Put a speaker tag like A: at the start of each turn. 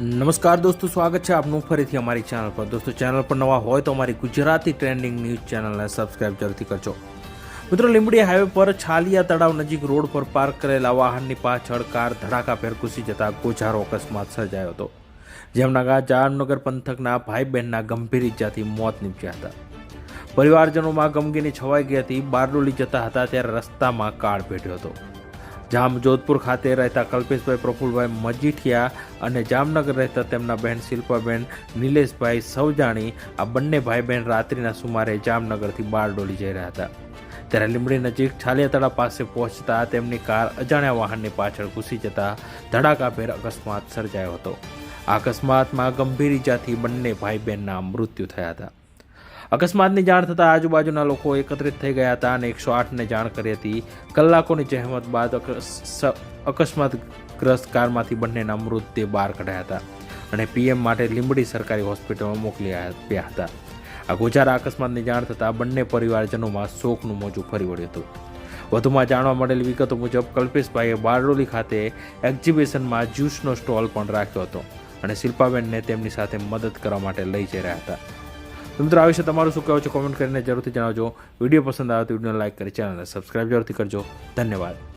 A: નમસ્કાર દોસ્તો, સ્વાગત છે આપનું ફરીથી અમારી ચેનલ પર. દોસ્તો ચેનલ પર નવા હોય તો અમારી ગુજરાતી ટ્રેન્ડિંગ ન્યૂઝ ચેનલને સબસ્ક્રાઇબ જરૂરથી કરજો. મિત્રો, લીંબડી હાઈવે પર છાલિયા તળાવ નજીક રોડ પર પાર્ક કરેલા વાહનની પાછળ કાર ધડાકાભેર ઘૂસી જતા ગોઝારો અકસ્માત સર્જાયો હતો. જેમના જામનગર પંથકના ભાઈ બહેનના ગંભીર ઇજાથી મોત નીપજ્યા હતા. પરિવારજનોમાં ગમગીની છવાઈ ગઈ હતી. બારડોલી જતા હતા ત્યારે રસ્તામાં કાળ ભેટ્યો હતો. જામ જોધપુર ખાતે રહેતા કલ્પેશભાઈ પ્રફુલભાઈ મજીઠિયા અને જામનગર રહેતા તેમના બહેન શિલ્પાબેન નિલેશભાઈ સૌજાણી આ બંને ભાઈ બહેન રાત્રિના સુમારે જામનગરથી બારડોલી જઈ રહ્યા હતા. ત્યારે લીંબડી નજીક છાલિયાતળા પાસે પહોંચતા તેમની કાર અજાણ્યા વાહનની પાછળ ઘૂસી જતા ધડાકાભેર અકસ્માત સર્જાયો હતો. આ અકસ્માતમાં ગંભીર ઇજાથી બંને ભાઈ બહેનના મૃત્યુ થયા હતા. અકસ્માતની જાણ થતાં આજુબાજુના લોકો એકત્રિત થઈ ગયા હતા અને એકસો આઠને જાણ કરી હતી. કલાકોની જહેમત બાદ અકસ- અકસ્માતગ્રસ્ત કારમાંથી બંનેના મૃતદેહ બહાર કઢાયા હતા અને પીએમ માટે લીંબડી સરકારી હોસ્પિટલમાં મોકલી આપ્યા હતા. આ ગોજારા અકસ્માતની જાણ થતાં બંને પરિવારજનોમાં શોકનું મોજું ફરી વળ્યું હતું. વધુમાં જાણવા મળેલી વિગતો મુજબ, કલ્પેશભાઈએ બારડોલી ખાતે એક્ઝિબિશનમાં જ્યુસનો સ્ટોલ પણ રાખ્યો હતો અને શિલ્પાબેનને તેમની સાથે મદદ કરવા માટે લઈ જઈ રહ્યા હતા. તો મિત્રો, આ વિશે તમારું શું કહેવું છે? કોમેન્ટ કરીને જરૂરથી જણાવજો. વીડિયો પસંદ આવે તો વિડીયોને લાઈક કરી ચેનલને સબસ્ક્રાઇબ જરૂરથી કરજો. ધન્યવાદ.